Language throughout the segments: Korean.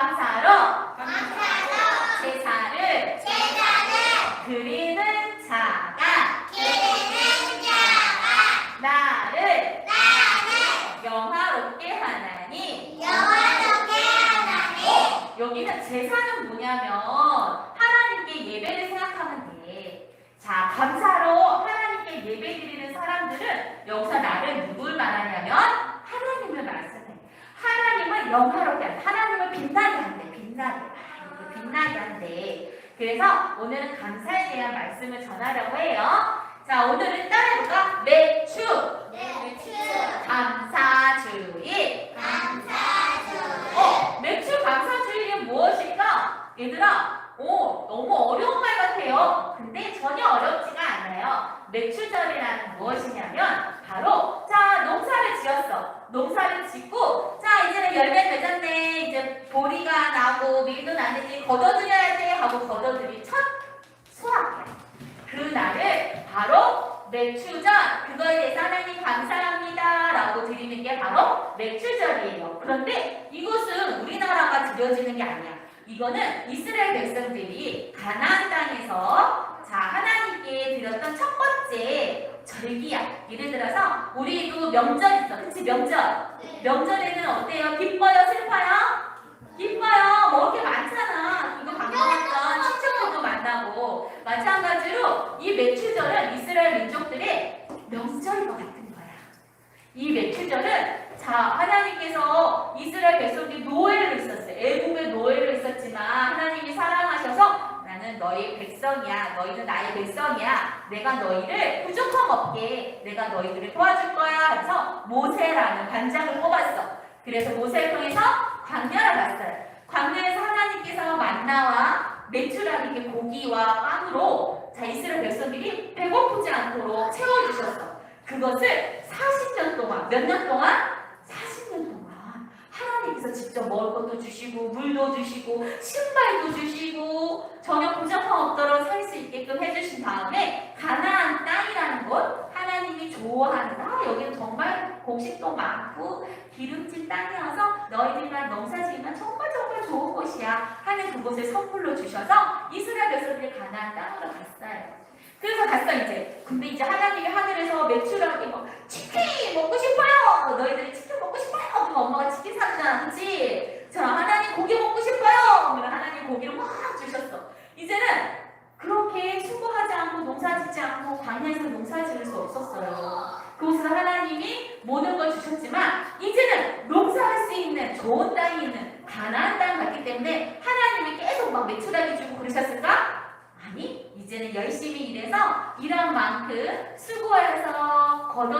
감사로 제사를 드리는 자가 나를 영화롭게 하나니 여기는 제사는 뭐냐면 하나님께 예배를 생각하면 돼. 자, 감사로 하나님께 예배 드리는 사람들은 여기서 나를 누굴 말하냐면 하나님을 말씀해. 하나님을 영화롭게 한다. 하나님을 빛나게 한대. 빛나게. 아, 이게 빛나게 한대. 그래서 오늘은 감사에 대한 말씀을 전하려고 해요. 자, 오늘은 따라해볼까? 매추. 감사주일. 어, 매출 감사주일이 무엇일까? 얘들아, 오, 너무 어려운 말 같아요. 근데 전혀 어렵지가 않아요. 매출절이라는 무엇이냐면, 바로, 자, 농사를 지었어. 농사를 짓고, 자, 이제는 열매 맺었네. 이제 보리가 나고, 밀도 나는지 걷어들여야 돼. 하고 걷어들이 첫 수확해. 그 날을 바로 매출절, 그거에 대해서 하나님 감사합니다. 라고 드리는 게 바로 매출절이에요. 그런데 이것은 우리나라가 드려지는 게 아니야. 이거는 이스라엘 백성들이 가나안 땅에서 자 하나님께 드렸던 첫 번째 절기야. 예를 들어서 우리도 명절 있어. 그치 명절. 명절에는 어때요? 기뻐요? 슬퍼요? 기뻐요. 먹을 게 많잖아. 이거 방금 했던 친척들도 만나고 마찬가지로 이 매출절은 이스라엘 민족들의 명절인 것 같은 거야. 이 매출절은 자 하나님께서 이스라엘 백성들이 노예를 있었어요. 애국의 노예를 있었지만 하나님이 사랑하셔서 나는 너희 백성이야. 너희는 나의 백성이야. 내가 너희를 부족함 없게 내가 너희들을 도와줄 거야. 해서 모세라는 관장을 뽑았어. 그래서 모세를 통해서 광야를 갔어요. 광야에서 하나님께서 만나와 매출하는 게 고기와 빵으로 자 이스라엘 백성들이 배고프지 않도록 채워주셨어. 그것을 40년 동안 몇 년 동안 40년 동안 하나님께서 직접 먹을 것도 주시고 물도 주시고 신발도 주시고 전혀 부족함 없도록 살수 있게끔 해주신 다음에 가나안 땅이라는 곳 하나님이 아 여기는 정말 곡식도 많고 기름진 땅이어서 너희들만 농사지으면 정말 정말 좋은 곳이야 하는 그곳을 선물로 주셔서 이스라엘 백성들이 가나안 땅으로 갔어요. 그래서 갔어 이제. 근데 이제 하나님이 하늘에서 매출하게 뭐 치킨 먹고 싶어요. 너희들이 치킨 먹고 싶어요. 그럼 엄마가 치킨 사주잖아, 그렇지? 자 하나님 고기 먹고 싶어요. 그러면 하나님 고기를 막 주셨어. 이제는 그렇게 수고하지 않고 농사짓지 않고 광야에서 농사지을 수 없었어요. 그곳에서 하나님이 모든 걸 주셨지만 이제는 농사할 수 있는 좋은 땅이 있는 가나안 땅 같기 때문에 하나님이 계속 막 매출하게 주고 그러셨을까? 아니 이제는 열심히 일해서 일한 만큼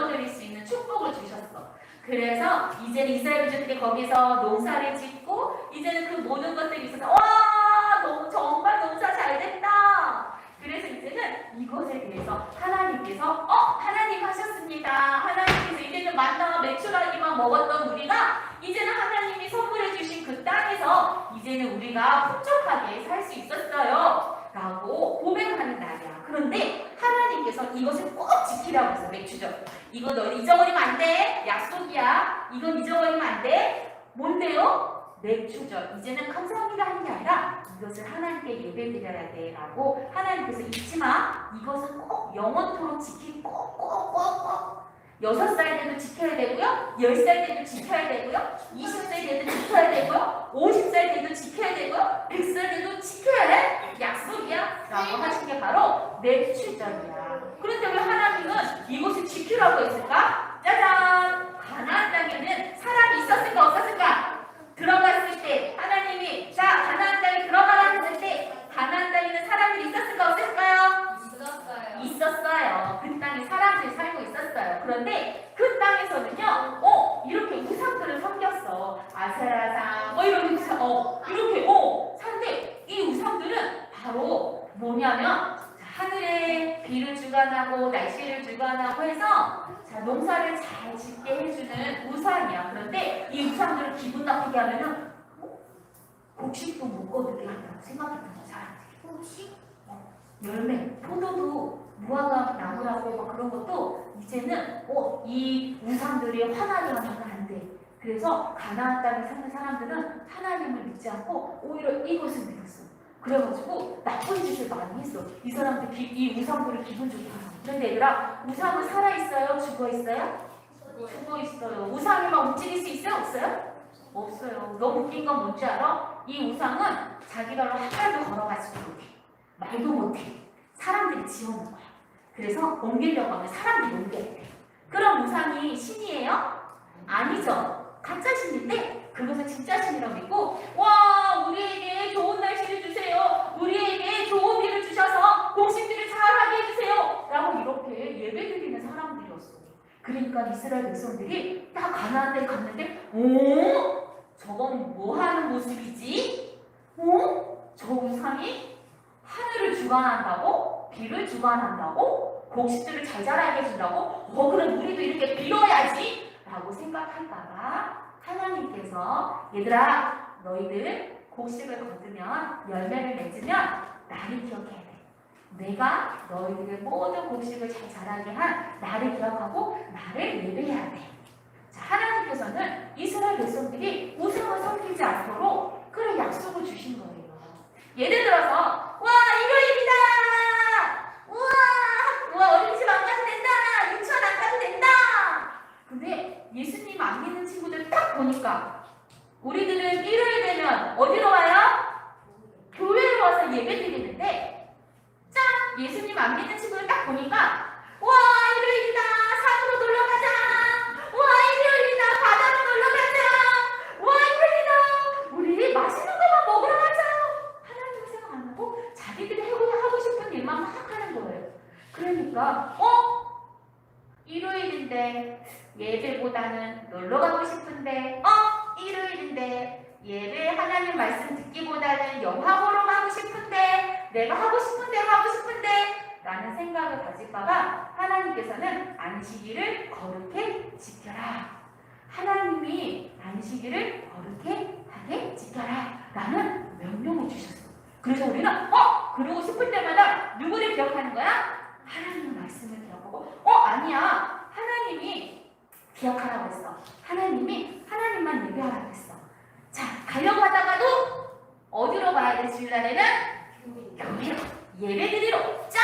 거둬들일 수 있는 축복을 주셨어. 그래서 이제는 이스라엘 민족들이 거기서 농사를 짓고 이제는 그 모든 것들이 있어서 와 너무 정말 농사 잘 됐다. 그래서 이제는 이것에 대해서 하나님께서 어 하나님 하셨습니다. 하나님께서 이제는 만나가 매출하기만 먹었던 우리가 이제는 하나님이 선물해 주신 그 땅에서 이제는 우리가 풍족하게 살 수 있었어요. 라고 고백하는 날이야. 그런데 하나님께서 이것을 꼭 지키라고 했어. 매추절. 이거 너 잊어버리면 안 돼. 약속이야. 이건 잊어버리면 안 돼. 뭔데요? 매추절. 이제는 감사합니다 하는 게 아니라 이것을 하나님께 예배드려야 돼. 라고 하나님께서 잊지 마. 이것은 꼭 영원토록 지키고 꼭꼭꼭꼭 여섯 살 때도 지켜야 되고요. 열 살 때도 지켜야 되고요. 20살 때도 지켜야 되고요. 50살 때도 지켜야 되고요. 100살 때도 지켜야 돼. 약속이야. 라고 하신 게 바로 매출절이야. 그런데 왜 하나님은 이곳을 지키라고 했을까? 짜잔! 가나안 땅에는 사람이 있었을까 없었을까? 들어갔을 때 하나님이 자 가나안 땅에 들어가라 했을 때 가나안 땅에는 사람들이 있었을까 없었을까요? 있었어요. 그 땅에 사람들이 살고 있었어요. 그런데 그 땅에서는요, 어, 이렇게 우상들을 섬겼어. 아세라상, 뭐 이런 우상, 어, 이렇게, 어, 사는데 이 우상들은 바로 뭐냐면, 자, 하늘에 비를 주관하고 날씨를 주관하고 해서 자, 농사를 잘 짓게 해주는 우상이야. 그런데 이 우상들을 기분 나쁘게 하면은, 어? 곡식도 못 거두게 한다고 생각했던 거야, 사람들이. 열매, 포도도 무화과 나무라고 막 그런 것도 이제는 어, 이 우상들이 화나게 하면 안 돼. 그래서 가나안 땅에 사는 사람들은 하나님을 믿지 않고 오히려 이것을 믿었어. 그래가지고 나쁜 짓을 많이 했어. 이 사람들 기- 이 우상들을 기분 좋게 하고. 그런데 얘들아 우상은 살아 있어요? 죽어 있어요? 죽어 있어요. 우상이 막 움직일 수 있어요? 없어요? 없어요. 너무 웃긴 건 뭔지 알아? 이 우상은 자기가 한 발도 걸어가지고 못해. 말도 못해. 사람들이 지어놓은 거야. 그래서 옮기려고 하면 사람들이 옮겨야 돼. 그럼 우상이 신이에요? 아니죠. 가짜 신인데 그것을 진짜 신이라고 믿고 와 우리에게 좋은 날씨를 주세요. 우리에게 좋은 일을 주셔서 잘하게 이렇게 예배 드리는 사람들이었어. 그러니까 이스라엘 백성들이 딱 가나안에 갔는데 오 저건 뭐 하는 모습이지? 어? 저 우상이 하늘을 주관한다고? 비를 주관한다고? 곡식들을 잘 자라게 해준다고? 어 그럼 우리도 이렇게 빌어야지 라고 생각할까봐 하나님께서 얘들아 너희들 곡식을 거두면 열매를 맺으면 나를 기억해야 돼 내가 너희들의 모든 곡식을 잘 자라게 한 나를 기억하고 나를 예배해야 돼. 자, 하나님께서는 이스라엘 백성들이 우상을 섬기지 않도록 그런 약속을 주신 거예요. 예를 들어서 와 일요일이다! 우와 우와 어린이집 안 가도 된다! 유치원 안 가도 된다! 근데 예수님 안 믿는 친구들 딱 보니까 우리들은 일요일 되면 어디로 와요? 교회로 와서 예배 드리는데 짠! 예수님 안 믿는 친구들 딱 보니까 와 일요일이다 산으로 놀러 가자 와 일요일이다 바다로 놀러 가자 와 일요일이다 우리 맛있는 것만 먹으러 가자 하나님 생각 안 하고 자기들이 하고, 하고 싶은 일만 막 하는 거예요 그러니까 어? 일요일인데 예배보다는 놀러 가고 싶은데 어? 일요일인데 예배 하나님 말씀 듣기보다는 영화 보러 가고 싶은데 내가 하고 싶은데 하고 싶은데 라는 생각을 가질까봐 하나님께서는 안식일을 거룩해 지켜라 하나님이 안식일을 거룩해 하게 지켜라 라는 명령을 주셨어 그래서 우리는 어? 그러고 싶을 때마다 누구를 기억하는 거야? 하나님의 말씀을 어? 아니야 하나님이 기억하라고 했어. 하나님이 하나님만 예배하라고 했어. 자, 가려고 하다가도 어디로 가야 돼, 주일날에는? 교회로, 예배드리러, 짠!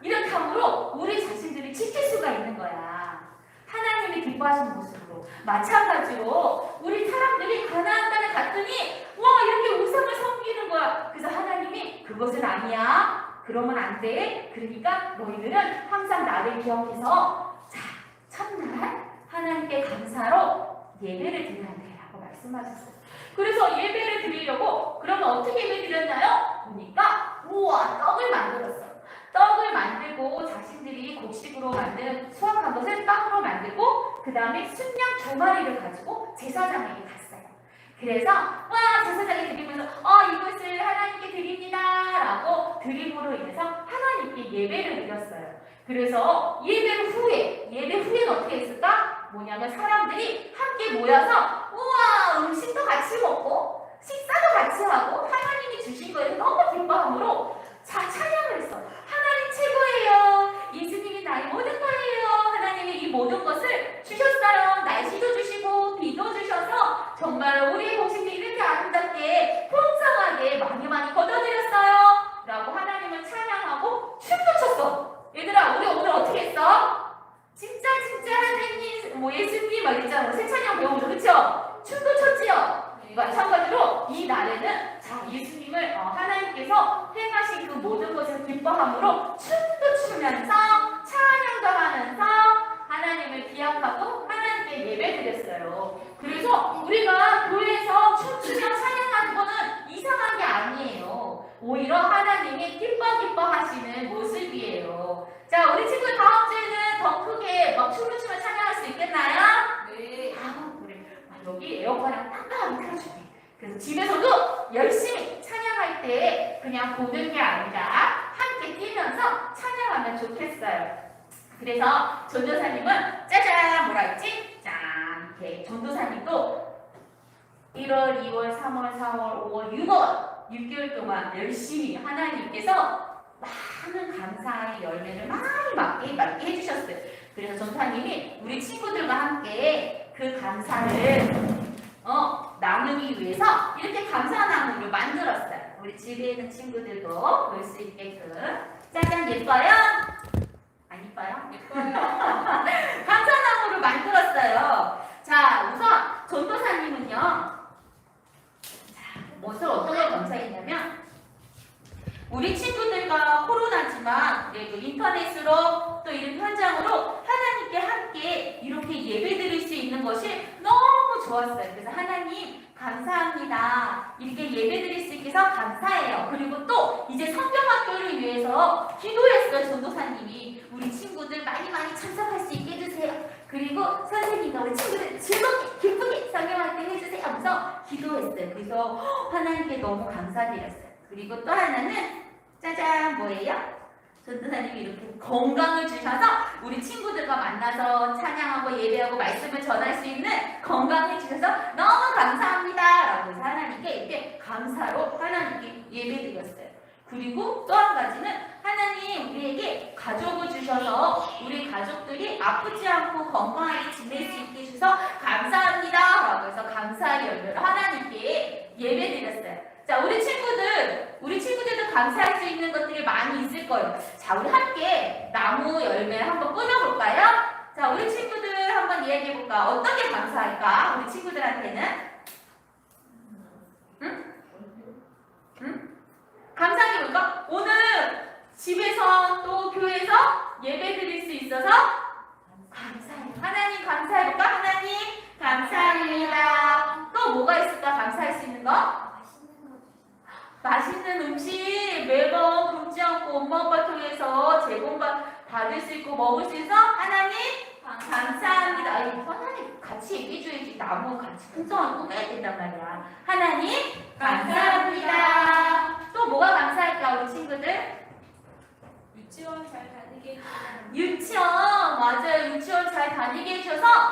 이렇게 함으로 우리 자신들이 지킬 수가 있는 거야. 하나님이 기뻐하시는 모습으로. 마찬가지로 우리 사람들이 가나안 땅에 갔더니 와 이렇게 우상을 섬기는 거야. 그래서 하나님이 그것은 아니야. 그러면 안 돼. 그러니까 너희들은 항상 나를 기억해서 자 첫날 하나님께 감사로 예배를 드려야 돼 라고 말씀하셨어요. 그래서 예배를 드리려고 그러면 어떻게 예배 드렸나요? 보니까 우와 떡을 만들었어요. 떡을 만들고 자신들이 곡식으로 만든 수확한 것을 떡으로 만들고 그 다음에 순양 두 마리를 가지고 제사장에게 갔어요. 그래서 와 제사장이 드리면서 어 이것을 하나님께 드립니다라고 드림으로 인해서 하나님께 예배를 드렸어요. 그래서 예배 후에 예배 후에는 어떻게 했을까? 뭐냐면 사람들이 함께 모여서 우와 음식도 같이 먹고 식사도 같이 하고 하나님이 주신 거에 너무 기뻐함으로 자 찬양을 했어. 하나님 최고예요. 예수님이 나의 모든 거예요. 하나님이 이 모든 것을 주셨어요. 날씨도 주셔서 정말 우리의 곡식이 이렇게 아름답게 풍성하게 많이 많이 거둬드렸어요. 라고 하나님을 찬양하고 춤도 췄어. 얘들아 우리 오늘 어떻게 했어? 진짜 진짜 하나님 뭐 예수님 막 있잖아. 뭐 새찬양 배우죠. 그쵸? 춤도 췄지요. 마찬가지로 이 날에는 자 예수님을 어, 하나님께서 행하신 그 모든 것을 기뻐함으로 춤도 추면서 찬양도 하면서 하나님을 기억하고 하나님께 예배 드렸어요. 그래서 우리가 교회에서 춤추며 찬양하는 거는 이상한 게 아니에요. 오히려 하나님이 기뻐 기뻐하시는 모습이에요. 자, 우리 친구 다음 주에는 더 크게 막 춤을 추며 찬양할 수 있겠나요? 네. 아, 그래. 아, 여기 에어컨을 깜깜하게 틀어주네. 그래서 집에서도 열심히 찬양할 때 그냥 보는 게 아니라 함께 뛰면서 찬양하면 좋겠어요. 그래서 전도사님은 짜잔 뭐라 했지? 짠 이렇게 전도사님도 1월, 2월, 3월, 4월, 5월, 6월 6개월 동안 열심히 하나님께서 많은 감사의 열매를 많이 맞게, 맞게 해주셨어요. 그래서 전사님이 우리 친구들과 함께 그 감사를 어, 나누기 위해서 이렇게 감사나무를 만들었어요. 우리 집에 있는 친구들도 볼 수 있게끔. 짜잔 예뻐요? 안 예뻐요? 감사나무를 만들었어요. 자, 우선 전도사님은요. 자, 무엇을 어떤 걸 감사했냐면 우리 친구들과 코로나지만 그래도 인터넷으로 또 이런 현장으로 하나님께 함께 이렇게 예배 드릴 수 있는 것이 너무 좋았어요. 그래서 하나님 감사합니다. 이렇게 예배 드릴 수 있어서 감사해요. 그리고 또 이제 성경학교를 위해서 기도했 어요. 전도사님이 우리 친구들 많이 많이 참석할 수 있게 해주세요. 그리고 선생님과 우리 친구들 즐겁게 기쁘게 성경학교 해주세요 하면서 기도했어요. 그래서 하나님께 너무 감사드렸어요. 그리고 또 하나는 짜잔 뭐예요? 전도사님이 이렇게 건강을 주셔서 우리 친구들과 만나서 찬양하고 예배하고 말씀을 전할 수 있는 건강을 주셔서 너무 감사합니다. 라고 해서 하나님께 이렇게 감사로 하나님께 예배 드렸어요. 그리고 또 한 가지는 하나님 우리에게 가족을 주셔서 우리 가족들이 아프지 않고 건강하게 지낼 수 있게 해주셔서 감사합니다. 라고 해서 감사의 열매를 하나님께 예배 드렸어요. 자, 우리 친구들, 우리 친구들도 감사할 수 있는 것들이 많이 있을 거예요. 자, 우리 함께 나무 열매를 한번 꾸며볼까요? 자, 우리 친구들 한번 이야기해볼까? 어떻게 감사할까? 우리 친구들한테는? 감사해볼까? 오늘 집에서 또 교회에서 예배 드릴 수 있어서 감사해요. 하나님 감사해볼까? 하나님 감사합니다. 또 뭐가 있을까? 감사할 수 있는 거? 맛있는 음식 매번 굶지 않고 엄마 아빠 통해서 제공받 받을 수 있고 먹을 수 있어 하나님 감사합니다. 아니 하나님 같이 얘기해줘야지 나무 같이 풍성하게 꾸며야 된단 말이야. 하나님 감사합니다. 또 뭐가 감사할까 우리 친구들? 유치원 잘 다니게 해주세요. 유치원 맞아요. 유치원 잘 다니게 해줘서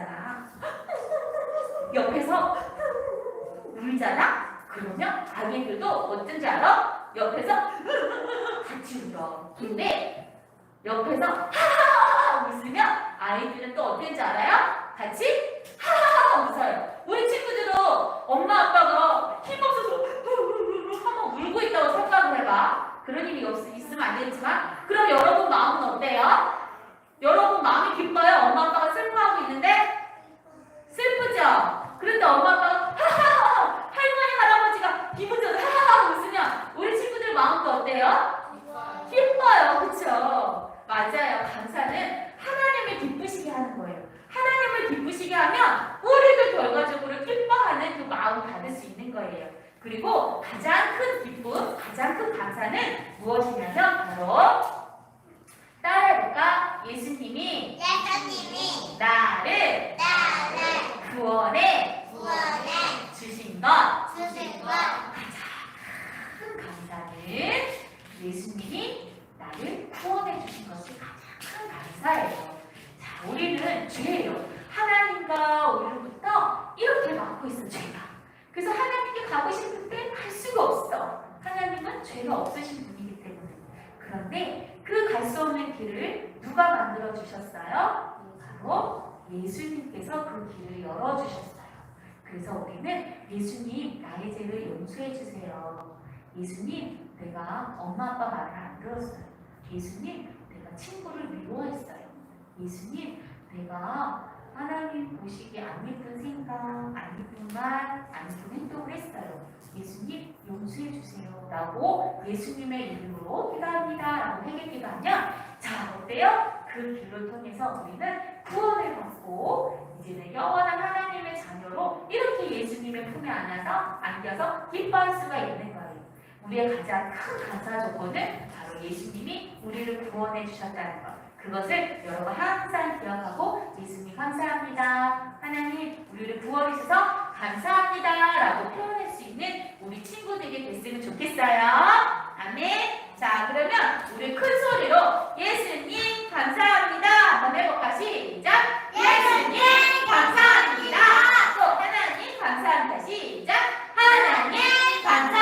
있잖아 옆에서 울잖아 그러면 아기들도 어쩐지 알아? 옆에서 같이 울어 근데 옆에서 하하하 웃으면 아이들은 또 어땠지 알아요? 같이 하하하 웃어요 우리 친구들도 엄마 아빠가 힘없어서 한번 울고 있다고 생각을 해봐 그런 일이 없, 있으면 안 되지만 그럼 여러분 마음은 어때요? 여러분 마음이 기뻐요? 엄마 아빠가 슬퍼하고 있는데 슬프죠? 그런데 엄마 아빠가 하하하 할머니 할아버지가 기분 좋아서 하하하 웃으면 우리 친구들 마음도 어때요? 기뻐요 그쵸? 하는 거예요. 하나님을 기쁘시게 하면 우리도 결과적으로 기뻐하는 그 마음 받을 수 있는 거예요. 그리고 가장 큰 기쁨, 가장 큰 감사는 무엇이냐면 바로 따라해볼까? 예수님이 예수님이 나를 나를 구원해 구원해 주신 것 주신 것 큰 감사는 예수님이 나를 구원해 주신 것이 가장 큰 감사예요. 자, 우리는 죄예요. 하나님과 우리로부터 이렇게 막고 있어, 죄가. 그래서 하나님께 가고 싶은데 갈 수가 없어. 하나님은 죄가 없으신 분이기 때문에. 그런데 그 갈 수 없는 길을 누가 만들어 주셨어요? 바로 예수님께서 그 길을 열어 주셨어요. 그래서 우리는 예수님 나의 죄를 용서해 주세요. 예수님 내가 엄마 아빠 말을 안 들었어요. 예수님 내가 친구를 미워했어요. 예수님 내가 하나님 보시기에 안 예쁜 생각, 안 예쁜 말, 안 예쁜 행동을 했어요. 예수님 용서해 주세요. 라고 예수님의 이름으로 기도합니다. 라고 회개 기도하면 자 어때요? 그 길을 통해서 우리는 구원을 받고 이제는 영원한 하나님의 자녀로 이렇게 예수님의 품에 안아서 안겨서 기뻐할 수가 있는 거예요. 우리의 가장 큰 감사 조건은 바로 예수님이 우리를 구원해 주셨다는 것. 그것을 여러분 항상 기억하고 예수님 감사합니다. 하나님 우리를 구원해 주셔서 감사합니다. 라고 표현할 수 있는 우리 친구들이 됐으면 좋겠어요. 아멘. 자 그러면 우리 큰 소리로 예수님 감사합니다. 한번 해볼까 시작. 예수님 감사합니다. 또 하나님 감사합니다. 시작. 하나님 감사합니다.